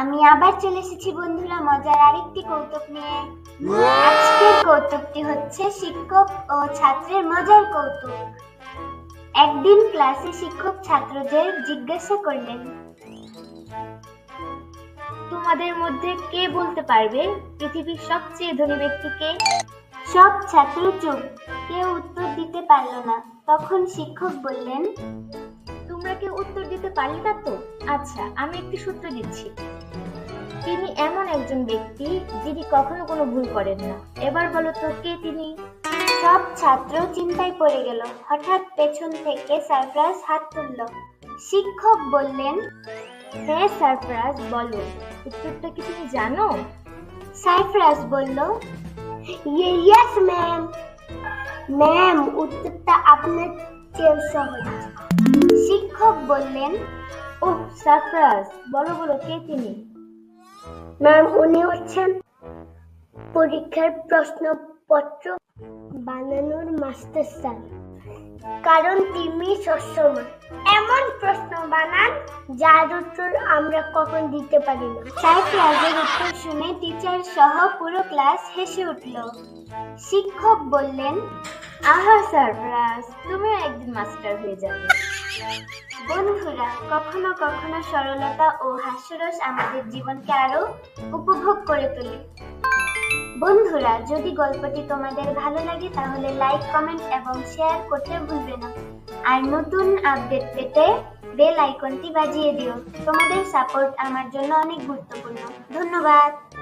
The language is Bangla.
আমি আবার চলে এসেছি বন্ধুরা, মজার আরেকটি কৌতুক নিয়ে। আজকের কৌতুকটি হচ্ছে শিক্ষক ও ছাত্রের মজার কৌতুক। একদিন ক্লাসে শিক্ষক ছাত্রদের জিজ্ঞাসা করলেন, তোমাদের মধ্যে কে বলতে পারবে? পৃথিবীর সবচেয়ে ধনী ব্যক্তিকে সব ছাত্র চুপ, কেউ উত্তর দিতে পারল না। তখন শিক্ষক বললেন, তোমরা কেউ উত্তর পারলে না তো? আচ্ছা আমি একটি সূত্র দিচ্ছি। তিনি এমন একজন ব্যক্তি যিনি কখনো কোনো ভুল করেন না। এবার বলো তো, কে তিনি? সব ছাত্র চিন্তায় পড়ে গেল। হঠাৎ পেছন থেকে সারফরাজ হাত তুলল। শিক্ষক বললেন হ্যাঁ সারফরাজ বলো, উত্তরটা কি তুমি জানো? সারফরাজ বলল ইয়েস ম্যাম ম্যাম উত্তরটা আপনার চেয়ে সহজ। শিক্ষক বললেন ওহ সারফরাজ বলো বলো কে তিনি? ম্যাম উনি হচ্ছেন পরীক্ষার প্রশ্নপত্র বানানোর মাস্টার স্যার। কারণ তিনি সবসময় এমন প্রশ্ন বানান যার উত্তর আমরা কখন দিতে পারি না। সারপ্রাইজের উত্তর শুনে টিচার সহ পুরো ক্লাস হেসে উঠল। শিক্ষক বললেন আহা একদিন মাস্টার হয়ে যাবে। বন্ধুরা, কখনো কখনো সরলতা ও হাস্যরস আমাদের জীবনকে আরও উপভোগ করে তোলে। বন্ধুরা, যদি গল্পটি তোমাদের ভালো লাগে, তাহলে লাইক কমেন্ট এবং শেয়ার করতে ভুলবে না। আর নতুন আপডেট পেতে বেল আইকনটি বাজিয়ে দিও। তোমাদের সাপোর্ট আমার জন্য অনেক গুরুত্বপূর্ণ। ধন্যবাদ।